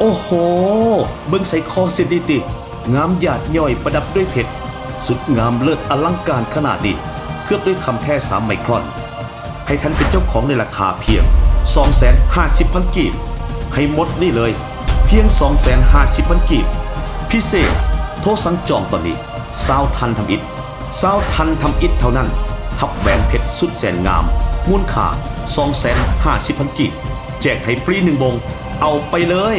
โอ้โบิ่งใส่คอเซนดิติงามหยาดย่อยประดับด้วยเพชร สุดงามเลิศอลังการขนาดนี้ เคลือบด้วยคำแท้สามไมครอน ให้ท่านเป็นเจ้าของในราคาเพียง 250,000กีบ ให้หมดนี่เลย เพียง 250,000กีบ พิเศษ โทรสั่งจองตอนนี้ซาวทันทำอิฐซาวทันทำอิฐเท่านั้นทับแหวนเพชรสุดแสนงาม มูลค่า250,000กีบแจกให้ฟรีหนึ่งวงเอาไปเลย